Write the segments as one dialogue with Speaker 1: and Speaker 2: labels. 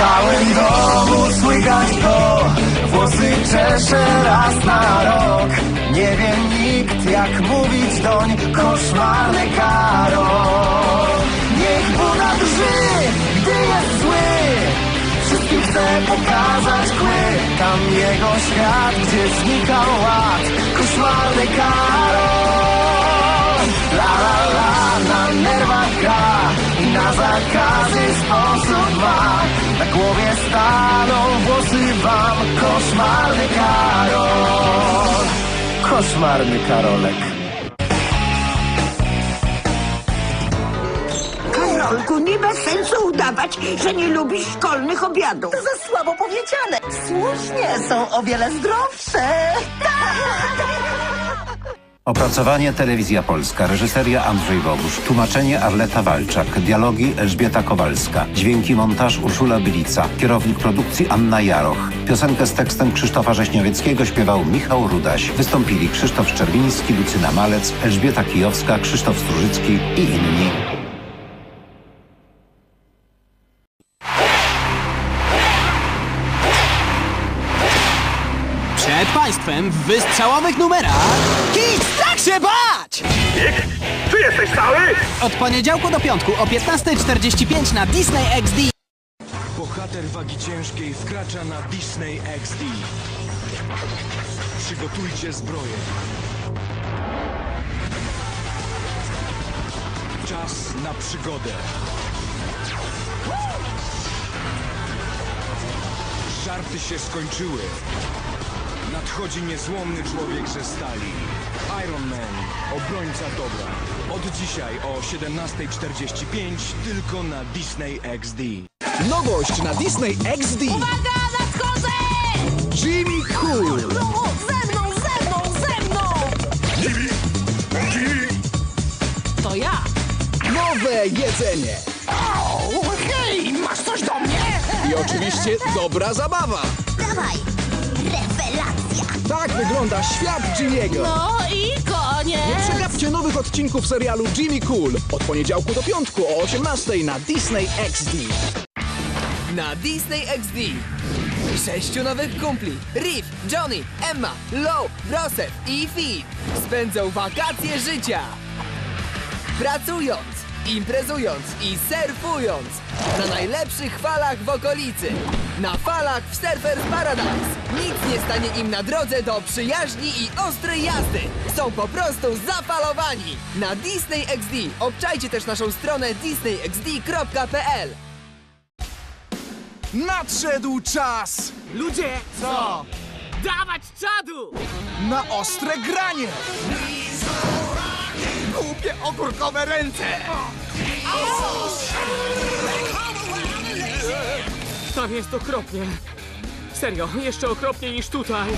Speaker 1: całym domu słychać to Włosy czesze raz na rok. Nie wie nikt jak mówić doń Koszmarny Karol. Niech Buda drży, gdy jest zły. Wszystkim chce pokazać kły. Tam jego świat, gdzie znika ład. Koszmarny Karol. La la la, na nerwach gra. I na zakazy sposób ma Na głowie staną włosy wam Koszmarny Karol Koszmarny Karolek
Speaker 2: Karolku, nie ma sensu udawać, że nie lubisz szkolnych obiadów.
Speaker 3: To za słabo powiedziane. Słusznie, są o wiele zdrowsze.
Speaker 4: Opracowanie Telewizja Polska, reżyseria Andrzej Bogusz, tłumaczenie Arleta Walczak, dialogi Elżbieta Kowalska, dźwięki montaż Urszula Bylica, kierownik produkcji Anna Jaroch. Piosenkę z tekstem Krzysztofa Rześniowieckiego śpiewał Michał Rudaś. Wystąpili Krzysztof Szczerbiński, Lucyna Malec, Elżbieta Kijowska, Krzysztof Strużycki i inni.
Speaker 5: Przed Państwem w wystrzałowych numerach Kids, tak się bać!
Speaker 6: Ty jesteś cały?
Speaker 5: Od poniedziałku do piątku o 15.45 na Disney XD.
Speaker 7: Bohater wagi ciężkiej wkracza na Disney XD. Przygotujcie zbroję. Czas na przygodę. Żarty się skończyły. Nadchodzi niezłomny człowiek ze stali. Iron Man, obrońca dobra. Od dzisiaj o 17.45 tylko na Disney XD.
Speaker 8: Nowość na Disney XD.
Speaker 3: Uwaga, nadchodzę!
Speaker 8: Jimmy Cool.
Speaker 3: No, ze mną, ze mną, ze mną! To ja!
Speaker 8: Nowe jedzenie.
Speaker 2: Hej, masz coś do mnie?
Speaker 8: I oczywiście dobra zabawa.
Speaker 3: Dawaj!
Speaker 8: Tak wygląda świat Jimmy'ego.
Speaker 3: No i koniec!
Speaker 8: Nie przegapcie nowych odcinków serialu Jimmy Cool. Od poniedziałku do piątku o 18 na Disney XD.
Speaker 9: Na Disney XD. Sześciu nowych kumpli. Riff, Johnny, Emma, Low, Rosef i Fi spędzą wakacje życia. Pracując, imprezując i surfując na najlepszych falach w okolicy. Na falach w Surfers Paradise. Nic nie stanie im na drodze do przyjaźni i ostrej jazdy. Są po prostu zapalowani. Na Disney XD obczajcie też naszą stronę disneyxd.pl
Speaker 8: Nadszedł czas
Speaker 5: Ludzie! Co? Dawać czadu!
Speaker 8: na ostre granie. Głupie ogórkowe ręce.
Speaker 10: Tam jest okropnie. Serio, jeszcze okropniej niż tutaj.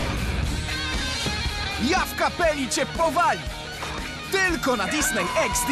Speaker 8: Ja w kapeli cię powali. Tylko na Disney XD.